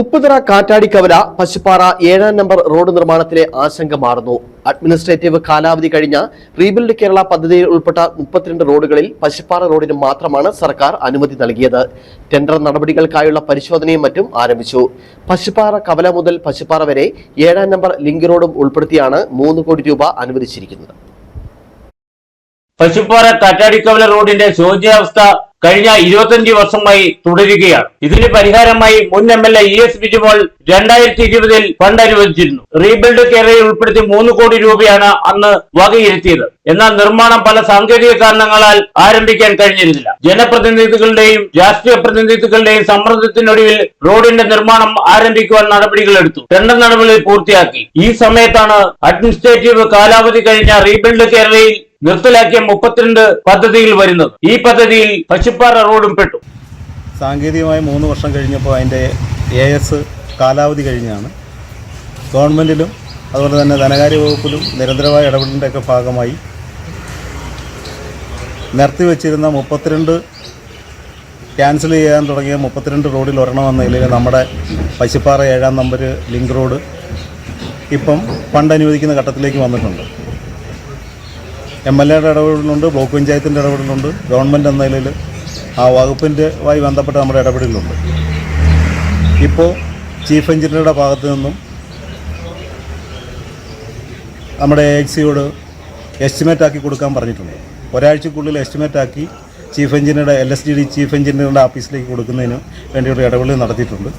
ഉപ്പുതറ കാറ്റാടിക്കവല പശുപ്പാറ ഏഴാം number road നിർമ്മാണത്തിലെ ആശങ്ക മാറുന്നു. അഡ്മിനിസ്ട്രേറ്റീവ് കാലാവധി കഴിഞ്ഞ റീബിൽഡ് കേരള പദ്ധതിയിൽ ഉൾപ്പെട്ട മുപ്പത്തിരണ്ട് റോഡുകളിൽ പശുപ്പാറ റോഡിന് മാത്രമാണ് സർക്കാർ അനുമതി നൽകിയത്. ടെൻഡർ നടപടികൾക്കായുള്ള പരിശോധനയും മറ്റും ആരംഭിച്ചു. പശുപ്പാറ കവല മുതൽ പശുപ്പാറ വരെ ഏഴാം നമ്പർ ലിങ്ക് റോഡും ഉൾപ്പെടുത്തിയാണ് മൂന്ന് കോടി രൂപ അനുവദിച്ചിരിക്കുന്നത്. പശുപ്പാറ കാറ്റാടിക്കവല റോഡിന്റെ ശോച്യാവസ്ഥ കഴിഞ്ഞ ഇരുപത്തഞ്ച് വർഷമായി തുടരുകയാണ്. ഇതിന് പരിഹാരമായി മുൻ M L A E S Bijumol രണ്ടായിരത്തി ഇരുപതിൽ ഫണ്ട് അനുവദിച്ചിരുന്നു റീബിൽഡ് കേരളയിൽ ഉൾപ്പെടുത്തി മൂന്ന് കോടി രൂപയാണ് അന്ന് വകയിരുത്തിയത്. എന്നാൽ നിർമ്മാണം പല സാങ്കേതിക കാരണങ്ങളാൽ ആരംഭിക്കാൻ കഴിഞ്ഞിരുന്നില്ല. ജനപ്രതിനിധികളുടെയും രാഷ്ട്രീയ പ്രതിനിധികളുടെയും സമ്മർദ്ദത്തിനൊടുവിൽ റോഡിന്റെ നിർമ്മാണം ആരംഭിക്കുവാൻ നടപടികൾ എടുത്തു. ടെൻഡർ നടപടികൾ പൂർത്തിയാക്കി. ഈ സമയത്താണ് അഡ്മിനിസ്ട്രേറ്റീവ് കാലാവധി കഴിഞ്ഞ റീബിൽഡ് കേരളയിൽ നിർത്തലാക്കിയ മുപ്പത്തിരണ്ട് പദ്ധതിയിൽ വരുന്നത്. ഈ പദ്ധതിയിൽ പശുപ്പാറ റോഡും പെട്ടു. സാങ്കേതികമായി മൂന്ന് വർഷം കഴിഞ്ഞപ്പോൾ അതിന്റെ എ എസ് കാലാവധി കഴിഞ്ഞാണ്. ഗവൺമെന്റിലും അതുപോലെ തന്നെ ധനകാര്യ വകുപ്പിലും നിരന്തരമായ ഇടപെടലിന്റെയൊക്കെ ഭാഗമായി നിർത്തിവെച്ചിരുന്ന മുപ്പത്തിരണ്ട് ക്യാൻസൽ ചെയ്യാൻ തുടങ്ങിയ മുപ്പത്തിരണ്ട് റോഡിൽ ഒരെണ്ണം നിലയിൽ നമ്മുടെ പശുപ്പാറ ഏഴാം നമ്പർ ലിങ്ക് റോഡ് ഇപ്പം ഫണ്ട് അനുവദിക്കുന്ന ഘട്ടത്തിലേക്ക് വന്നിട്ടുണ്ട്. എം എൽ എയുടെ ഇടപെടലുണ്ട് ബ്ലോക്ക് പഞ്ചായത്തിന്റെ ഇടപെടലുണ്ട് ഗവൺമെന്റ് എന്ന നിലയിൽ ആ വകുപ്പിന്റെ ആയി ബന്ധപ്പെട്ട് നമ്മുടെ ഇടപെടലുണ്ട്. ഇപ്പോൾ ചീഫ് എഞ്ചിനീയറുടെ ഭാഗത്തു നിന്നും നമ്മുടെ എ എസ്റ്റിമേറ്റ് ആക്കി കൊടുക്കാൻ പറഞ്ഞിട്ടുണ്ട്. ഒരാഴ്ചക്കുള്ളിൽ എസ്റ്റിമേറ്റ് ആക്കി ചീഫ് എഞ്ചിനീയറുടെ L S D D chief എഞ്ചിനീയറുടെ ഓഫീസിലേക്ക് കൊടുക്കുന്നതിന് വേണ്ടിയുള്ള ഇടപെടൽ നടത്തിയിട്ടുണ്ട്.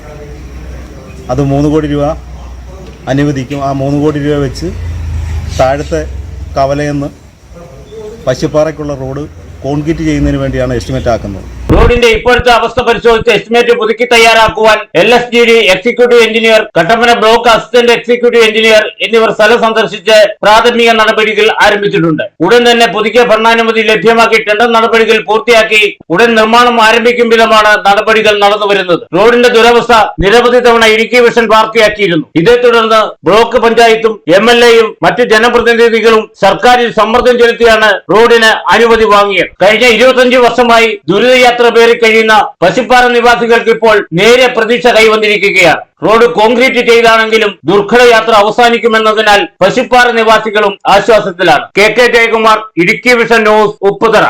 അത് മൂന്ന് കോടി രൂപ അനുവദിക്കും. ആ മൂന്ന് കോടി രൂപ വെച്ച് താഴത്തെ കവലയെന്ന് പശുപ്പാറയ്ക്കുള്ള റോഡ് കോൺക്രീറ്റ് ചെയ്യുന്നതിന് വേണ്ടിയാണ് എസ്റ്റിമേറ്റ് ആക്കുന്നത്. റോഡിന്റെ ഇപ്പോഴത്തെ അവസ്ഥ പരിശോധിച്ച് എസ്റ്റിമേറ്റ് പുതുക്കി തയ്യാറാക്കുവാൻ L S G D executive engineer Kattappana block assistant executive engineer എന്നിവർ സ്ഥലം സന്ദർശിച്ച് പ്രാഥമിക നടപടികൾ ആരംഭിച്ചിട്ടുണ്ട്. ഉടൻ തന്നെ പുതുക്കിയ ഭരണാനുമതി ലഭ്യമാക്കി ടെൻഡർ നടപടികൾ പൂർത്തിയാക്കി ഉടൻ നിർമ്മാണം ആരംഭിക്കും വിധമാണ് നടപടികൾ നടന്നു വരുന്നത്. റോഡിന്റെ ദുരവസ്ഥ നിരവധി തവണ ഇടുക്കി വിഷൻ വാർത്തയാക്കിയിരുന്നു ഇതേ തുടർന്ന് ബ്ലോക്ക് പഞ്ചായത്തും എം എൽ എയും മറ്റു ജനപ്രതിനിധികളും സർക്കാരിൽ സമ്മർദ്ദം ചെലുത്തിയാണ് റോഡിന് അനുമതി വാങ്ങിയത്. കഴിഞ്ഞ ഇരുപത്തഞ്ച് വർഷമായി ദുരിതയാത്ര പേറി കഴിയുന്ന പശുപ്പാറ നിവാസികൾക്ക് ഇപ്പോൾ നേരെ പ്രതീക്ഷ കൈവന്നിരിക്കുകയാണ്. റോഡ് കോൺക്രീറ്റ് ചെയ്താണെങ്കിലും ദുർഘട യാത്ര അവസാനിക്കുമെന്നതിനാൽ പശുപ്പാറ നിവാസികളും ആശ്വാസത്തിലാണ്. K K Jayakumar Idukki vision news Upputhara.